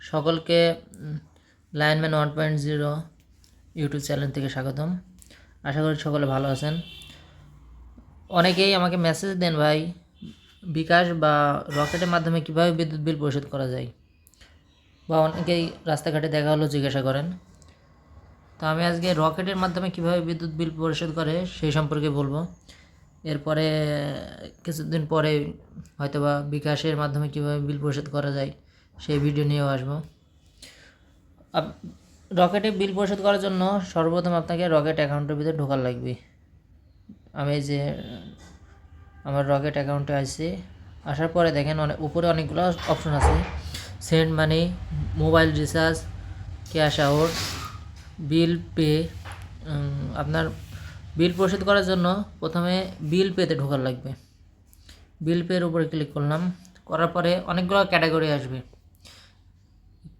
সকলকে lineman one point zero YouTube channel থেকে স্বাগতম। আশা করি সকলে ভালো আছেন। অনেকেই আমাকে মেসেজ দেন, ভাই, বিকাশ বা রকেটের মাধ্যমে কীভাবে বিদ্যুৎ বিল পরিশোধ করা যায়? বা অনেকেই রাস্তাঘাটে দেখা হলো, জিজ্ঞাসা করেন। তো আমি আজকে রকেটের মাধ্যমে কীভাবে বিদ্যুৎ বিল পরিশোধ করে সেই সম্পর্কে বলব। এরপরে, কিছুদিন পরে হয়তোবা বিকাশের মাধ্যমে কীভাবে বিল পরিশোধ করা যায় সেই ভিডিও নিয়েও আসব। রকেটে বিল পরিশোধ করার জন্য সর্বপ্রথম আপনাকে রকেট অ্যাকাউন্টের ভিতরে ঢোকার লাগবে। আমি যে, আমার রকেট অ্যাকাউন্টে আসছি আসার পরে দেখেন অনেক উপরে অনেকগুলো অপশন আছে। Send money mobile recharge cash out bill pay আপনার বিল পরিশোধ করার জন্য প্রথমে বিল পেতে ঢোকার লাগবে। বিল পের উপরে ক্লিক করলাম। করার পরে অনেকগুলো ক্যাটাগরি আসবে।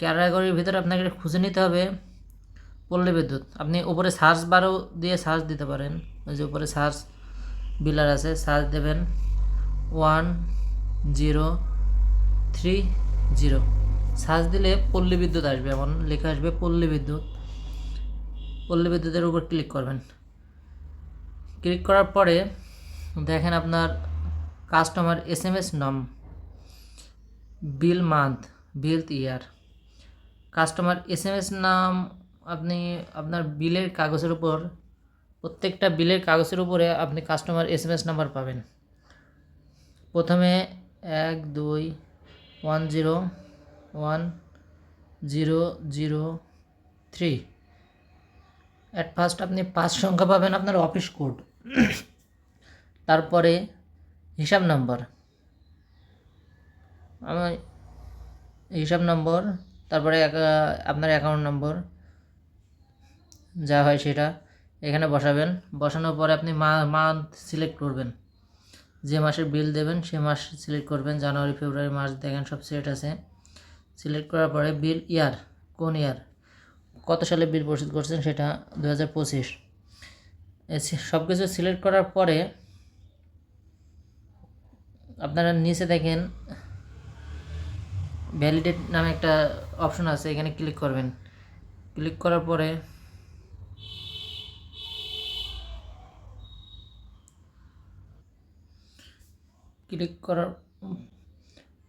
ক্যাটাগরির ভিতরে আপনাকে খুঁজে নিতে হবে পল্লী বিদ্যুৎ। আপনি উপরে সার্চ বারও দিয়ে সার্চ দিতে পারেন। ওই যে উপরে সার্চ বিলার আছে, সার্চ দেবেন one zero three zero. Search দিলে পল্লী বিদ্যুৎ আসবে, এমন লেখা আসবে পল্লী বিদ্যুৎ। পল্লী বিদ্যুতের উপর ক্লিক করবেন। ক্লিক করার পরে দেখেন আপনার কাস্টমার এস এম এস নাম, bill month, bill year. Customer S M S নাম আপনি আপনার বিলের কাগজের উপর, প্রত্যেকটা বিলের কাগজের উপরে আপনি customer S M S number পাবেন। প্রথমে এক, দুই, one, zero one, zero zero, three. At first আপনি পাঁচ সংখ্যা পাবেন আপনার অফিস কোড। তারপরে হিসাব নাম্বার। আমার হিসাব নম্বর তারপরে আপনার অ্যাকাউন্ট নম্বর যা হয় সেটা। এখানে বসাবেন। বসানোর পরে আপনি মান্থ সিলেক্ট করবেন। যে মাসের বিল দেবেন, সে মাস সিলেক্ট করবেন। জানুয়ারি, ফেব্রুয়ারি, মার্চ দেখেন সব সিলেক্ট আছে। সিলেক্ট করার পরে বিল ইয়ার কোন ইয়ার কত সালে বিল পরিশোধ করছেন সেটা দু হাজার পঁচিশ। সব কিছু সিলেক্ট করার পরে আপনারা নিচে দেখেন ভ্যালিডেট নামে একটা অপশন আছে, এখানে ক্লিক করবেন। ক্লিক করার পরে ক্লিক করার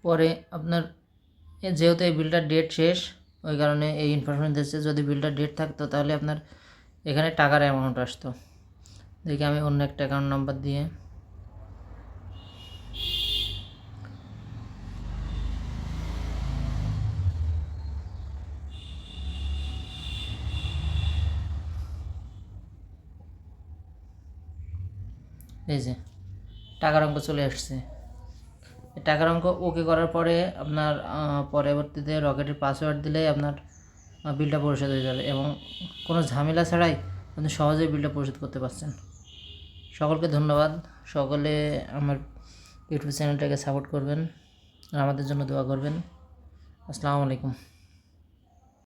পরে আপনার যেহেতু এই বিলটার ডেট শেষ, ওই কারণে এই ইনফরমেশন দিচ্ছে। যদি বিলটার ডেট থাকতো, তাহলে আপনার এখানে টাকার অ্যামাউন্ট আসতো। দেখি আমি অন্য একটা অ্যাকাউন্ট নাম্বার দিয়ে এই যে, টাকার অঙ্ক চলে আসছে। টাকার অঙ্ক ওকে করার পরে আপনার পরবর্তীতে রকেটের পাসওয়ার্ড দিলেই আপনার বিলটা পরিশোধ হয়ে যাবে এবং কোনো ঝামেলা ছাড়াই আপনি সহজেই বিলটা পরিশোধ করতে পারছেন। সকলকে ধন্যবাদ। সকলে আমার ইউটিউব চ্যানেলটাকে সাপোর্ট করবেন, আর আমাদের জন্য দোয়া করবেন। আসসালামু আলাইকুম।